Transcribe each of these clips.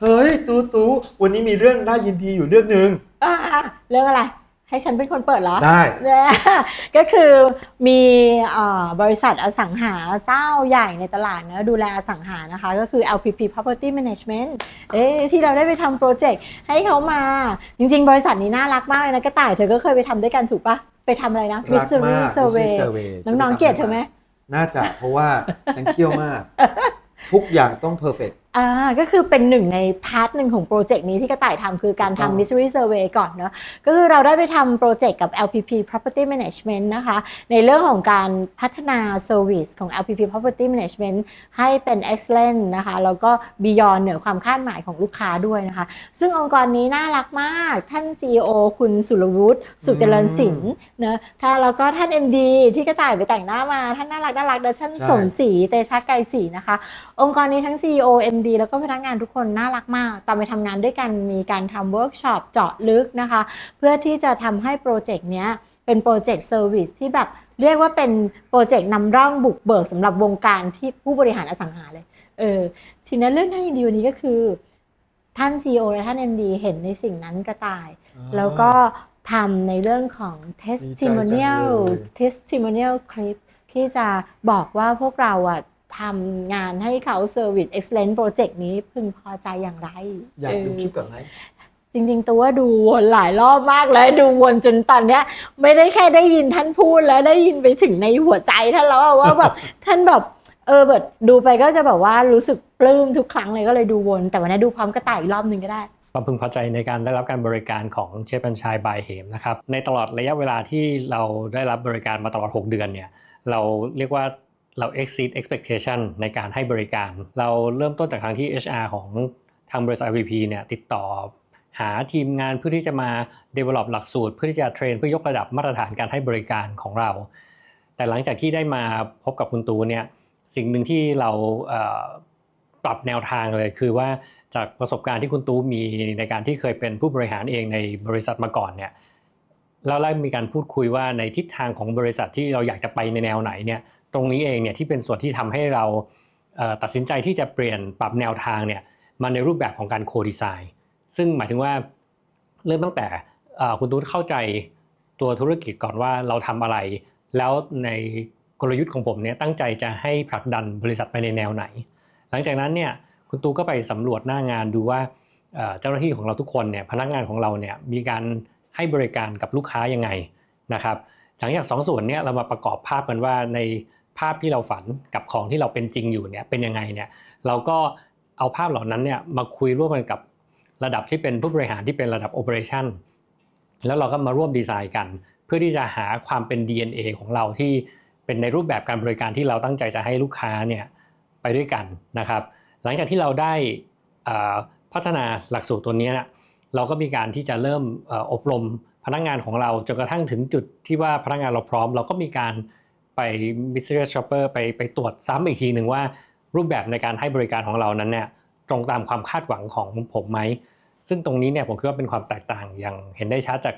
เฮ้ยตูตูวันนี้มีเรื่องน่ายินดีอยู่เรื่องหนึ่งอ่าเรื่องอะไร ให้ฉันเป็นคนเปิดเหรอได้ เนี่ยก็คือมีเอ่อบริษัทอสังหาเจ้าใหญ่ในตลาดนะดูแลอสังหานะคะ ก็คือ LPP Property Management เอ๊ะที่เราได้ไปทำโปรเจกต์ให้เขามา จริง ๆ บริษัทนี้น่ารักมากเลยนะกระต่ายเธอก็เคยไปทำด้วยกันถูกปะไปทำอะไรนะ รักมาก Mystery Survey Mystery Survey น้องๆเกลียดเธอไหม น่าจะเพราะว่าฉันเคี่ยวมาก ทุกอย่างต้องเพอร์เฟก อ่าก็คือเป็นหนึ่งในพาร์ทหนึ่งของโปรเจกต์นี้ที่กระต่ายทำคือการถูกต้องทำ mystery survey ก่อนเนาะก็คือเราได้ไปทำโปรเจกต์กับ LPP Property Management นะคะ ในเรื่องของการพัฒนา service ของ LPP Property Management ให้เป็น excellent นะคะ แล้วก็ beyond เหนือความคาดหมายของลูกค้าด้วยนะคะ ซึ่งองค์กรนี้น่ารักมาก ท่าน CEO คุณสุรวุฒิสุขเจริญสินเนอะถ้าแล้วก็ท่าน MD ที่กระต่ายไปแต่งหน้ามา ท่านน่ารักน่ารักเดชท่านใช่สมศรีเตชะไกรศรีนะคะ องค์กรนี้ทั้ง CEO MD แล้วก็พนักงานทุกคนน่ารักมาก ตอนไปทำงานด้วยกันมีการทำเวิร์กช็อปเจาะลึกนะคะ เพื่อที่จะทำให้โปรเจกต์เนี้ยเป็นโปรเจกต์เซอร์วิสที่แบบเรียกว่าเป็นโปรเจกต์นำร่องบุกเบิกสำหรับวงการที่ผู้บริหารอสังหาเลย เออทีนี้เรื่องน่ายินดีวันนี้ก็คือ ท่าน CEO และท่าน MD เห็นในสิ่งนั้นกระต่าย แล้วก็ทำในเรื่องของ testimonial ดีใจจังเลย testimonial clip ที่จะบอกว่าพวกเราอะ ทำงานให้เขา Service Excellence Project นี้พึงพอใจอย่างไร อยากดูเออคลิปก่อนไหมจริงๆ ตัวว่าดูวนหลายรอบมากเลยดูวนจนตอนเนี้ย ไม่ได้แค่ได้ยินท่านพูดแล้วได้ยินไปถึงในหัวใจท่านแล้วอะว่าแบบท่านแบบเออแบบดูไปก็จะแบบว่ารู้สึกปลื้มทุกครั้งเลยก็เลยดูวน แต่วันนี้ดูพร้อมกระต่ายอีกรอบหนึ่งก็ได้ความพึงพอใจในการได้รับการบริการของเชฟบัญชายบายเหมนะครับในตลอดระยะเวลาที่เราได้รับบริการมาตลอด 6 เดือนเนี่ยเราเรียกว่า เรา exceed expectation ในการให้บริการ เราเริ่มต้นจากทางที่ HR ของทางบริษัท IVP เนี่ยติดต่อ หาทีมงานเพื่อที่จะมา develop หลักสูตร เพื่อที่จะเทรนเพื่อยกระดับมาตรฐานการให้บริการของเรา แต่หลังจากที่ได้มาพบกับคุณตูเนี่ยสิ่งหนึ่งที่เราเปรับแนวทางเลยคือว่าจากประสบการณ์ที่คุณตูมีในการที่เคยเป็นผู้บริหารเองในบริษัทมาก่อนเนี่ย แล้วได้มีการพูดคุยว่าในทิศทางของบริษัทที่เราอยากจะไปในแนวไหนเนี่ยตรงนี้เองเนี่ยที่เป็นส่วนที่ทำให้เราตัดสินใจที่จะเปลี่ยนปรับแนวทางเนี่ยมาในรูปแบบของการโคดีไซน์ซึ่งหมายถึงว่าเริ่มตั้งแต่คุณตูเข้าใจตัวธุรกิจก่อนว่าเราทำอะไร แล้วในกลยุทธ์ของผมเนี่ยตั้งใจจะให้ผลักดันบริษัทไปในแนวไหน หลังจากนั้นเนี่ยคุณตูก็ไปสำรวจหน้างานดูว่าเจ้าหน้าที่ของเราทุกคนเนี่ยพนักงานของเราเนี่ยมีการ ให้บริการกับลูกค้ายังไงนะครับหลังจากสองส่วนนี่ยเรามาประกอบภาพกันว่าในภาพที่เราฝันกับของที่เราเป็นจริงอยู่เนี่ยเป็นยังไงเนี่ยเราก็เอาภาพเหล่านั้นเนี่ยมาคุยร่วมกันกับระดับที่เป็นผู้บริหารที่เป็นระดับโอเปอเรชั่นแล้วเราก็มาร่วมดีไซน์กัน เพื่อที่จะหาความเป็น DNA ของเราที่เป็นในรูปแบบการบริการที่เราตั้งใจจะให้ลูกค้าเนี่ยไปด้วยกันนะครับ หลังจากที่เราได้พัฒนาหลักสูตรตัวนี้นะ เราก็มีการที่จะเริ่มอบรมพนักงานของเราจนกระทั่งถึงจุดที่ว่าพนักงานเราพร้อม เราก็มีการไป mystery shopper ไปไปตรวจซ้ำอีกทีหนึ่งว่ารูปแบบในการให้บริการของเรานั้นเนี่ยตรงตามความคาดหวังของผมไหม ซึ่งตรงนี้เนี่ยผมคิดว่าเป็นความแตกต่างอย่างเห็นได้ชัดจาก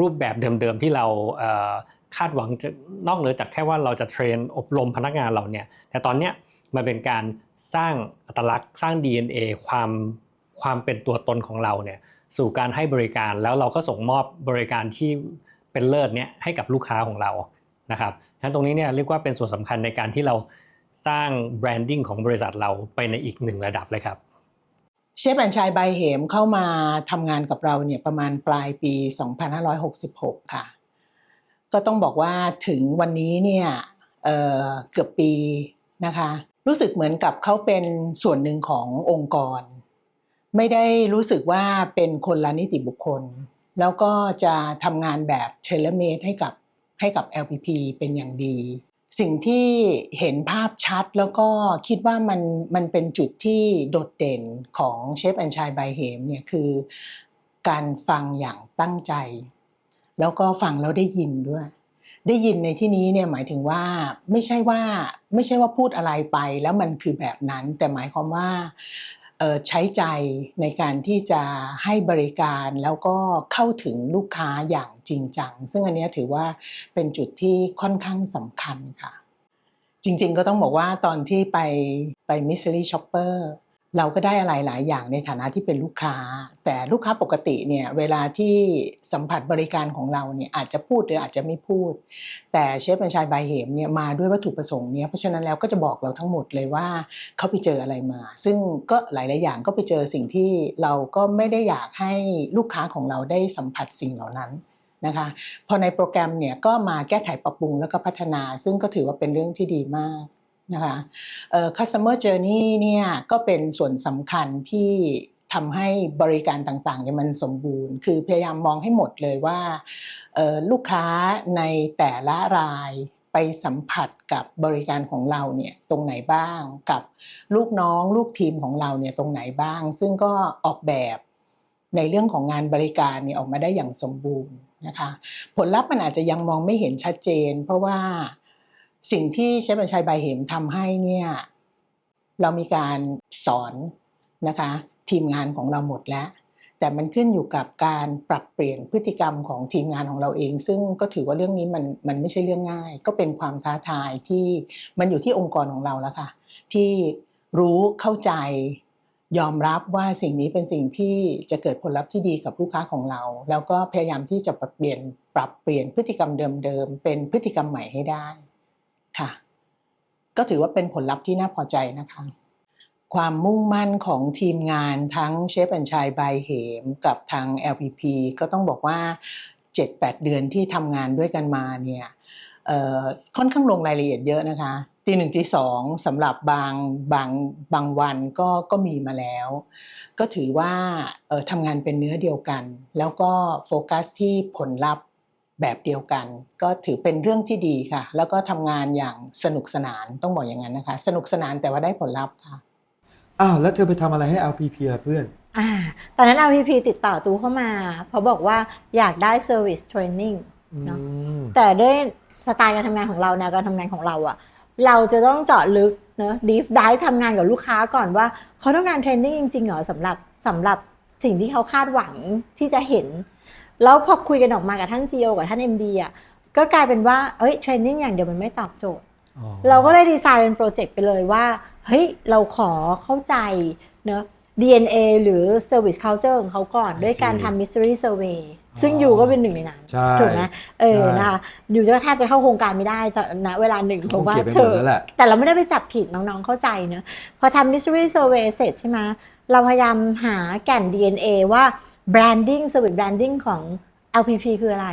รูปแบบเดิมๆที่เราคาดหวังจะนอกเหนือจากแค่ว่าเราจะเทรนอบรมพนักงานเราเนี่ย แต่ตอนเนี้ยมันเป็นการสร้างอัตลักษณ์สร้าง DNA ความความเป็นตัวตนของเราเนี่ย สู่การให้บริการแล้วเราก็ส่งมอบบริการที่เป็นเลิศเนี่ยให้กับลูกค้าของเรานะครับฉะนั้นตรงนี้เนี่ยเรียกว่าเป็นส่วนสำคัญในการที่เราสร้างแบรนดิ้งของบริษัทเราไปในอีกหนึ่งระดับเลยครับ เชฟแอนชายใบเหมเข้ามาทำงานกับเราเนี่ยประมาณปลายปี 2566 ค่ะ ก็ต้องบอกว่าถึงวันนี้เนี่ยเเกือบปีนะคะ รู้สึกเหมือนกับเขาเป็นส่วนหนึ่งขององค์กร ไม่ได้รู้สึกว่าเป็นคนละนิติบุคคล แล้วก็จะทำงานแบบเทเลเมดให้กับให้กับ LPP เป็นอย่างดี สิ่งที่เห็นภาพชัดแล้วก็คิดว่ามันมันเป็นจุดที่โดดเด่นของเชฟแอนชายไบเหมเนี่ยคือการฟังอย่างตั้งใจ แล้วก็ฟังแล้วได้ยินด้วย ได้ยินในที่นี้เนี่ยหมายถึงว่าไม่ใช่ว่าไม่ใช่ว่าพูดอะไรไปแล้วมันคือแบบนั้น แต่หมายความว่า ใช้ใจในการที่จะให้บริการแล้วก็เข้าถึงลูกค้าอย่างจริงจัง ซึ่งอันนี้ถือว่าเป็นจุดที่ค่อนข้างสำคัญค่ะ จริงๆก็ต้องบอกว่าตอนที่ไปไปมิสซิลี่ช็อปเปอร์ เราก็ได้อะไรหลายอย่างในฐานะที่เป็นลูกค้า แต่ลูกค้าปกติเนี่ยเวลาที่สัมผัสบริการของเราเนี่ยอาจจะพูดหรืออาจจะไม่พูด แต่เชฟบัญชายบายเหมเนี่ยมาด้วยวัตถุประสงค์เนี่ยเพราะฉะนั้นแล้วก็จะบอกเราทั้งหมดเลยว่าเขาไปเจออะไรมา ซึ่งก็หลาย ๆ อย่างก็ไปเจอสิ่งที่เราก็ไม่ได้อยากให้ลูกค้าของเราได้สัมผัสสิ่งเหล่านั้นนะคะพอในโปรแกรมเนี่ยก็มาแก้ไขปรับปรุงแล้วก็พัฒนา ซึ่งก็ถือว่าเป็นเรื่องที่ดีมาก นะคะเอ่อ customer journey เนี่ยก็เป็นส่วนสำคัญที่ทำให้บริการต่างๆเนี่ยมันสมบูรณ์ คือพยายามมองให้หมดเลยว่าลูกค้าในแต่ละรายไปสัมผัสกับบริการของเราเนี่ยตรงไหนบ้างกับลูกน้องลูกทีมของเราเนี่ยตรงไหนบ้าง ซึ่งก็ออกแบบในเรื่องของงานบริการเนี่ยออกมาได้อย่างสมบูรณ์นะคะ ผลลัพธ์มันอาจจะยังมองไม่เห็นชัดเจน เพราะว่า สิ่งที่เชฟบัญชัยบายเหมทำให้เนี่ยเรามีการสอนนะคะทีมงานของเราหมดแล้ว แต่มันขึ้นอยู่กับการปรับเปลี่ยนพฤติกรรมของทีมงานของเราเอง ซึ่งก็ถือว่าเรื่องนี้มันมันไม่ใช่เรื่องง่าย ก็เป็นความท้าทายที่มันอยู่ที่องค์กรของเราแล้วค่ะที่รู้เข้าใจยอมรับว่าสิ่งนี้เป็นสิ่งที่จะเกิดผลลัพธ์ที่ดีกับลูกค้าของเรา แล้วก็พยายามที่จะปรับเปลี่ยนปรับเปลี่ยนพฤติกรรมเดิมๆเป็นพฤติกรรมใหม่ให้ได้ ค่ะ ก็ถือว่าเป็นผลลัพธ์ที่น่าพอใจนะคะ ความมุ่งมั่นของทีมงานทั้งเชฟแอนชายบายเหม กับทาง LPP ก็ต้องบอกว่า 7-8 เดือนที่ทำงานด้วยกันมาเนี่ยค่อนข้างลงรายละเอียดเยอะนะคะตีหนึ่งตีสองสำหรับบางบางบางวันก็ก็มีมาแล้ว ก็ถือว่าออทำงานเป็นเนื้อเดียวกัน แล้วก็โฟกัสที่ผลลัพธ์ แบบเดียวกัน ก็ถือเป็นเรื่องที่ดีค่ะ แล้วก็ทำงานอย่างสนุกสนานต้องบอกอย่างนั้นนะคะ สนุกสนานแต่ว่าได้ผลลัพธ์ค่ะ อ้าวแล้วเธอไปทำอะไรให้ LPP ล่ะเพื่อน อ่าตอนนั้น LPP ติดต่อตูเข้ามา เพราะบอกว่าอยากได้ Service Training เนอะ อืม แต่ด้วยสไตล์การทำงานของเราแนวการทำงานของเราอะเราจะต้องเจาะลึกเนอะดีฟได้ทำงานกับลูกค้าก่อนว่าเขาต้องการเทรนนิ่งจริงๆเหรอสำหรับสำหรับสิ่งที่เขาคาดหวังที่จะเห็น แล้วพอคุยกันออกมากับท่าน CEO กับท่าน MD อะก็กลายเป็นว่าเอ้ยเทรนนิ่งอย่างเดียวมันไม่ตอบโจทย์อ๋อเราก็เลยดีไซน์เป็นโปรเจกต์ไปเลยว่าเฮ้ยเราขอเข้าใจเนอะ DNA หรือ Service Culture ของเขาก่อน ด้วยการทำ Mystery Survey ซึ่งอยู่ก็เป็นหนึ่งในนั้นใช่ถูกไหมเออใช่นะคะอยู่จะแทบจะเข้าโครงการไม่ได้แต่ณเวลาหนึ่งคเพราะงว่าเก็บไปเธหมดอแล้วแหละแต่เราไม่ได้ไปจับผิดน้องๆเข้าใจเนอะพอทำ Mystery Survey เสร็จใช่ไหมเราพยายามหาแก่น DNA ว่า Branding Service Branding ของ LPP คืออะไร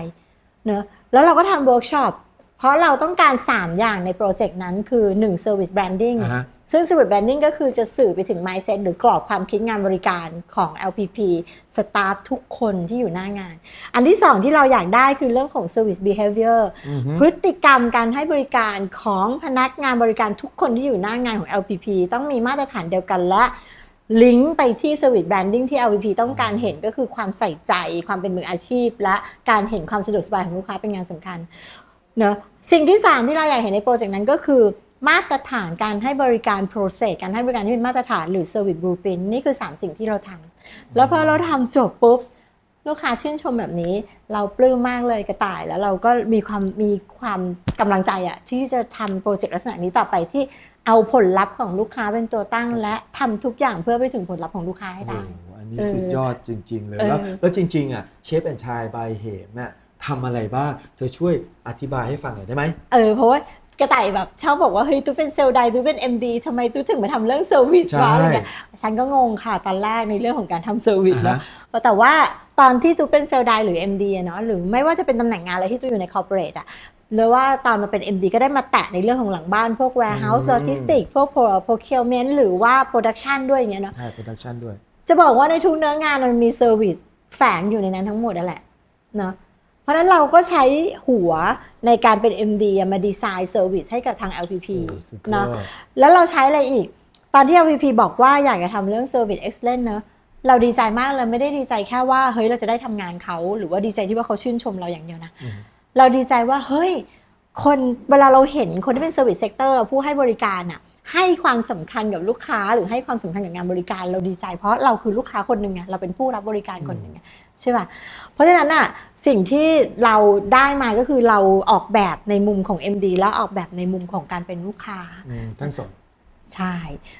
เนอะแล้วเราก็ทำเวิร์กช็อปเพราะเราต้องการ 3 อย่างในโปรเจกต์นั้นคือ 1 Service Branding อ่าฮะซึ่ง Service Branding ก็คือจะสื่อไปถึง mindset หรือกรอบความคิดงานบริการของ LPP สตาฟทุกคนที่อยู่หน้างาน อันที่สองที่เราอยากได้คือเรื่องของ Service Behavior อือฮึพฤติกรรมการให้บริการของพนักงานบริการทุกคนที่อยู่หน้างานของ LPP ต้องมีมาตรฐานเดียวกันและ ลิงก์ไปที่ Service Branding ที่ LVP ต้องการเห็นก็คือความใส่ใจความเป็นมืออาชีพ และการเห็นความสะดวกสบายของลูกค้าเป็นงานสำคัญเนะสิ่งที่ 3 ที่เราอยากเห็นในโปรเจกต์นั้นก็คือมาตรฐานการให้บริการ process การให้บริการที่เป็นมาตรฐานหรือ service blueprint นี่คือ 3 สิ่งที่เราทำแล้วพอเราทำจบปุ๊บ ลูกค้าชื่นชมแบบนี้ เราปลื้มมากเลยกระต่าย แล้วเราก็มีความมีความกำลังใจอะที่จะทำโปรเจกต์ลักษณะนี้ต่อไปที่เอาผลลัพธ์ของลูกค้าเป็นตัวตั้ง และทำทุกอย่างเพื่อไปถึงผลลัพธ์ของลูกค้าให้โอ้ได้โหอันนี้เออสุดยอดจริง ๆ เลยเออแล้วแล้วจริงๆอะเชฟแอนชายบายเหมน่ะทำอะไรบ้าง เธอช่วยอธิบายให้ฟังหน่อยได้ไหมเออเพราะว่ากระต่ายแบบชอบบอกว่าเฮ้ยตูเป็นเซลล์ใดตูเป็น MD ทำไมตูถึงมาทำเรื่องเซอร์วิสใช่วะอะไรเงี้ยฉันก็งงค่ะตอนแรกในเรื่องของการทำเซอร์วิสอ่าเนาะฮะแต่ว่า ตอนที่ตูเป็นเซลล์ใดหรือ MD อะเนาะหรือไม่ว่าจะเป็นตำแหน่งงานอะไรที่ตูอยู่ในคอร์ปอเรทอะหรือว่าตอนมาเป็น MD ก็ได้มาแตะในเรื่องของหลังบ้าน พวก warehouse อืม logistics พวก procurement หรือว่า production ด้วยอย่างเงี้ยเนาะใช่โปรดักชันด้วย จะบอกว่าในทุกเนื้องานมันมีเซอร์วิสแฝงอยู่ในนั้นทั้งหมดนั่นแหละเนาะเพราะฉะนั้นเราก็ใช้หัวในการเป็น MD อะมาดีไซน์เซอร์วิสให้กับทาง LPP โอ้สุดยอเนาะดแล้วเราใช้อะไรอีก ตอนที่ LPP บอกว่าอยากจะทำเรื่อง Service Excellence เนอะ เราดีใจมากเลยไม่ได้ดีใจแค่ว่าเฮ้ยเราจะได้ทำงานเขาหรือว่าดีใจที่ว่าเขาชื่นชมเราอย่างเดียวนะอืมเราดีใจว่าเฮ้ยคนเวลาเราเห็นคนที่เป็น Service Sector ผู้ให้บริการอะให้ความสำคัญกับลูกค้าหรือให้ความสำคัญกับงานบริการเราดีใจ เพราะเราคือลูกค้าคนหนึ่งไงเราเป็นผู้รับบริการคนหนึ่งไงใช่ป่ะเพราะฉะนั้นอะสิ่งที่เราได้มาก็คือเราออกแบบในมุมของ MD แล้วออกแบบในมุมของการเป็นลูกค้าอืมทั้งสอง ใช่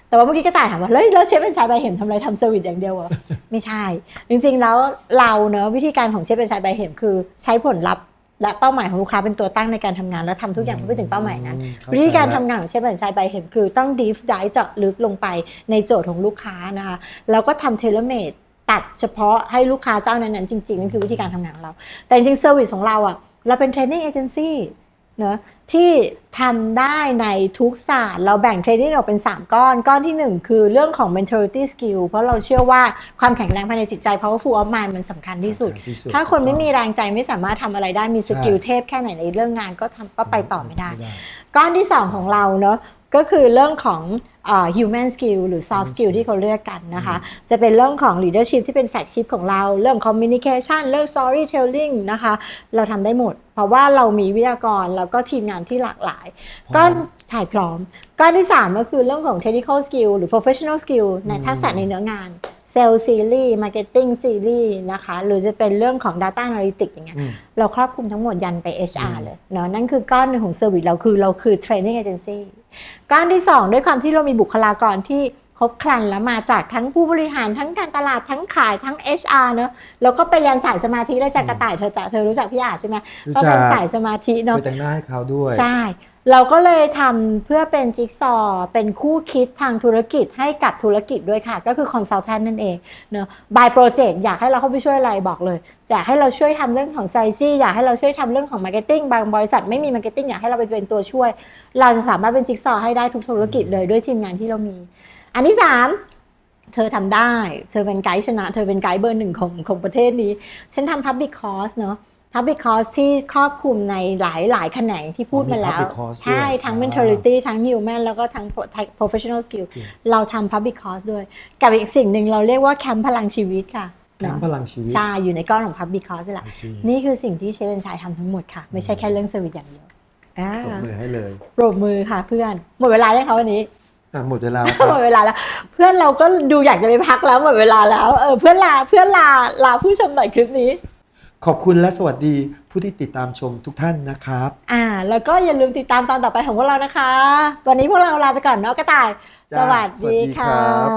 แต่ว่าเมื่อกี้ก็ต่ายถามว่า เฮ้ย แล้วเชฟเป็นชายใบเห็มทำอะไรทำเซอร์วิสอย่างเดียวเหรอ ไม่ใช่ จริงๆ แล้วเราเนอะวิธีการของเชฟเป็นชายใบเห็มคือใช้ผลลัพธ์และเป้าหมายของลูกค้าเป็นตัวตั้งในการทำงาน และทำทุกอย่างเพื่อไปถึงเป้าหมายนั้นอืมเข้ใจวิธีการแล้วทำงานของเชฟแอนชายใบเห็นคือต้อง deep dive เจาะลึกลงไปในโจทย์ของลูกค้านะคะแล้วก็ทำ tailor made ตัดเฉพาะให้ลูกค้าเจ้านั้นๆจริงๆนั่นคือวิธีการทำงานของเรา แต่จริงๆเซอร์วิสของเราอะเราเป็น training agency เน อะที่ทำได้ในทุกศาสตร์ เราแบ่งเทรนนิ่งออกเป็น 3 ก้อน ก้อนที่ 1 คือเรื่องของ mentality skill เพราะเราเชื่อว่าความแข็งแรงภายในจิตใจ powerful of mind มันสำคัญที่สุดที่สุดถ้าคนไม่มีแรงใจไม่สามารถทำอะไรได้มีสกิลใช่เทพแค่ไหนในเรื่องงานก็ทำก็ไปต่อไม่ได้ ก้อนที่ 2 ของเราเนอะก็คือเรื่องของเอ่อ human skill หรือ soft skill ที่เขาเรียกกันนะคะ จะเป็นเรื่องของ leadership ที่เป็น flagship ของเรา เรื่อง communication เรื่อง storytelling นะคะ เราทำได้หมด เพราะว่าเรามีวิทยากรแล้วก็ทีมงานที่หลากหลายพร้อมก้อนใช่พร้อม ก้อนที่ 3 ก็คือเรื่องของ technical skill หรือ professional skill ในทักษะในเนื้องาน sales series marketing series นะคะ หรือจะเป็นเรื่องของ data analytics อย่างเงี้ยอืมเราครอบคลุมทั้งหมดยันไป HR อืมเลยเนาะนั่นคือก้อนหนึ่งของเซอร์วิสเราคือเราคือ training agency ก้อนที่ 2 ด้วยความที่เรามีบุคลากรที่ครบครันแล้วมาจากทั้งผู้บริหารทั้งการตลาดทั้งขายทั้ง HR เนาะแล้วก็ไปยันสายสมาธิได้จากกระต่ายเธอจะเธอรู้จักพี่อาจใช่ไหมรู้ก็จักเป็นสายสมาธิเนาะไปแต่งหน้าให้เขาด้วย ใช่ เราก็เลยทำเพื่อเป็นจิ๊กซอว์เป็นคู่คิดทางธุรกิจให้กับธุรกิจด้วยค่ะ ก็คือคอนซัลแทนนั่นเองเนอะบายโปรเจกต์อยากให้เราเข้าไปช่วยอะไรบอกเลยอยากให้เราช่วยทำเรื่องของไซซี่อยากให้เราช่วยทำเรื่องของมาร์เก็ตติ้งบางบริษัทไม่มีมาร์เก็ตติ้งอยากให้เราไปเป็นตัวช่วย เราจะสามารถเป็นจิ๊กซอว์ให้ได้ทุกธุรกิจเลยด้วยทีมงานที่เรามี อันที่สามเธอทำได้ เธอเป็นไกด์ชนะ เธอเป็นไกด์เบอร์หนึ่งของของประเทศนี้ ฉันทำ Public Course เนอะ Public Course ที่ครอบคลุมในหลายหลายแขนงที่พูดมาแล้วมี Public Course ใช่ด้วยทั้งอ่า mentality ทั้ง human แล้วก็ทั้ง pro- professional skill โอเคเราทำ Public Course ด้วย กับอีกสิ่งหนึ่งเราเรียกว่าแคมป์พลังชีวิตค่ะแคมป์พลังชีวิต ใช่ อยู่ในก้อนของ Public Course นี่แหละ I see นี่คือสิ่งที่เชฟเอนชายทำทั้งหมดค่ะ ไม่ใช่แค่เรื่องเซอร์วิสอย่างเดียวอ่าตบมือให้เลยปรบมือค่ะเพื่อน หมดเวลายังคะวันนี้อะหมดเวลาแล้วคหมรับดเวลาแล้ว เพื่อนเราก็ดูอยากจะไปพักแล้วหมดเวลาแล้ว เออเพื่อนลาเพื่อนลาลาผู้ชมหน่อยคลิปนี้ ขอบคุณและสวัสดีผู้ที่ติดตามชมทุกท่านนะครับ อ่า แล้วก็อย่าลืมติดตามตอนต่อไปของพวกเรานะคะ วันนี้พวกเราลาไปก่อนเนาะกระต่ายจ้าสวัสสวัสดีดีครั ค่ะบ